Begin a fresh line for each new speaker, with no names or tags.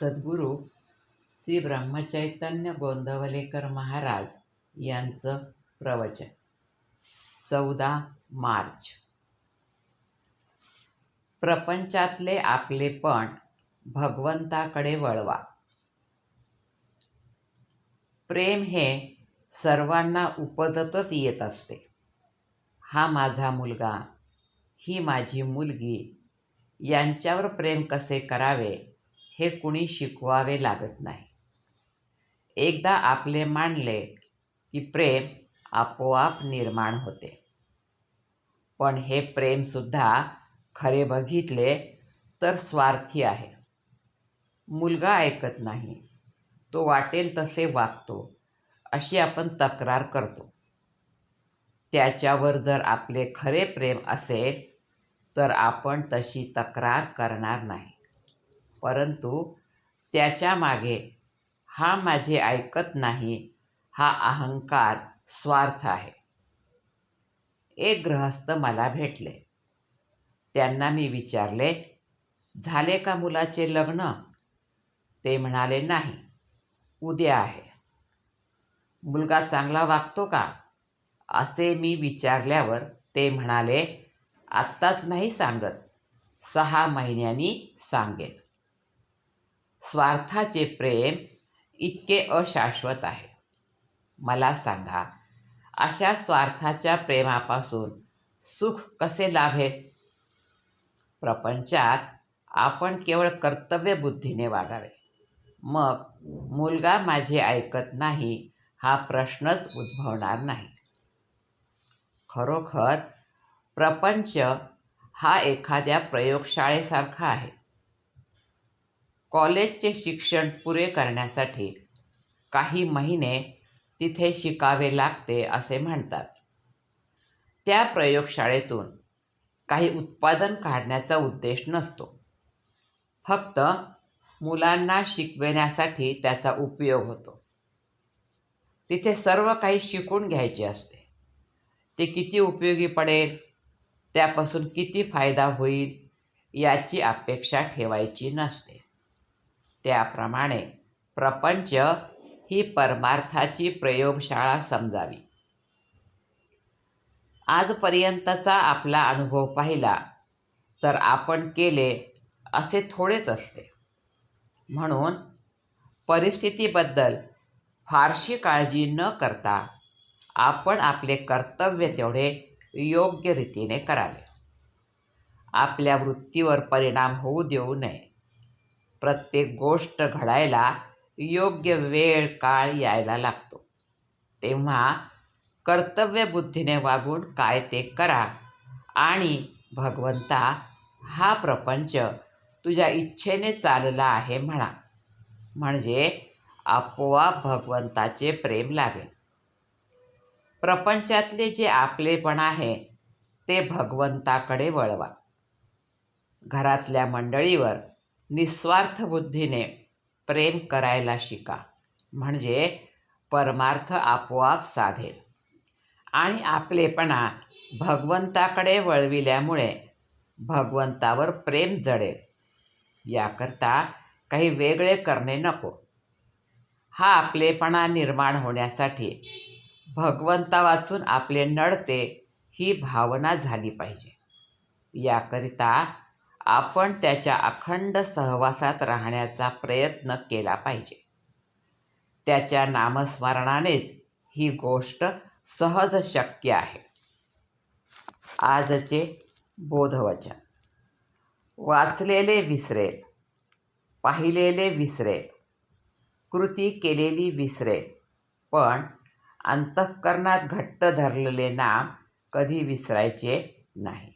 सद्गुरू श्री ब्रह्मचैतन्य गोंदवलेकर महाराज यांचं प्रवचन. चौदा मार्च. प्रपंचातले आपलेपण भगवंताकडे वळवा. प्रेम हे सर्वांना उपजतच येत असते. हा माझा मुलगा ही माझी मुलगी यांच्यावर प्रेम कसे करावे? हे कुणी शिकवावे लागत नाही. एकदा आपले मानले की प्रेम आपोआप निर्माण होते. पण हे प्रेमसुद्धा खरे बघितले तर स्वार्थी आहे. मुलगा ऐकत नाही. तो वाटेल तसे वागतो अशी आपण तक्रार करतो. त्याच्यावर जर आपले खरे प्रेम असेल तर आपण तशी तक्रार करणार नाही. परंतु त्याच्यामागे हा माझे ऐकत नाही हा अहंकार स्वार्थ आहे. एक गृहस्थ मला भेटले. त्यांना मी विचारले झाले का मुलाचे लग्न? ते म्हणाले नाही उद्या आहे. मुलगा चांगला वागतो का? असे मी विचारल्यावर ते म्हणाले आत्ताच नाही सांगत सहा महिन्यांनी सांगेन. स्वार्थाचे प्रेम इतके अशाश्वत आहे. मला सांगा अशा स्वार्थाच्या प्रेमापासून सुख कसे लाभेल? प्रपंचात आपण केवळ कर्तव्यबुद्धीने वागावे. मग मुलगा माझे ऐकत नाही हा प्रश्नच उद्भवणार नाही. खरोखर प्रपंच हा एखाद्या प्रयोगशाळेसारखा आहे. कॉलेजचे शिक्षण पुरे करण्यासाठी काही महिने तिथे शिकावे लागते असे म्हणतात. त्या प्रयोगशाळेतून काही उत्पादन काढण्याचा उद्देश नसतो. फक्त मुलांना शिकविण्यासाठी त्याचा उपयोग होतो. तिथे सर्व काही शिकून घ्यायचे असते. ते किती उपयोगी पडेल? त्यापासून किती फायदा होईल? याची अपेक्षा ठेवायची नसते. त्याप्रमाणे प्रपंच ही परमार्थाची प्रयोगशाळा समजावी. आजपर्यंतचा आपला अनुभव पाहिला तर आपण केले असे थोडेच असते. म्हणून परिस्थितीबद्दल फारशी काळजी न करता आपण आपले कर्तव्य तेवढे योग्य रीतीने करावे. आपल्या वृत्तीवर परिणाम होऊ देऊ नये. प्रत्येक गोष्ट घडायला योग्य वेळ काळ यायला लागतो. तेव्हा कर्तव्यबुद्धीने वागून काय ते करा आणि भगवंता हा प्रपंच तुझ्या इच्छेने चालला आहे म्हणा. म्हणजे आपोआप भगवंताचे प्रेम लागेल. प्रपंचातले जे आपलेपण आहे ते भगवंताकडे वळवा. घरातल्या मंडळीवर निस्वार्थ बुद्धीने प्रेम करायला शिका. म्हणजे परमार्थ आपोआप साधेल. आणि आपलेपणा भगवंताकडे वळविल्यामुळे भगवंतावर प्रेम जडेल. याकरता काही वेगळे करणे नको. हा आपलेपणा निर्माण होण्यासाठी भगवंता वाचून आपले नडते ही भावना झाली पाहिजे. याकरिता आपण त्याच्या अखंड सहवासात राहण्याचा प्रयत्न केला पाहिजे. त्याच्या नामस्मरणानेच ही गोष्ट सहज शक्य आहे. आजचे बोधवचन. वाचलेले विसरेल. पाहिलेले विसरेल. कृती केलेली विसरेल. पण अंतःकरणात घट्ट धरलेले नाम कधी विसरायचे नाही.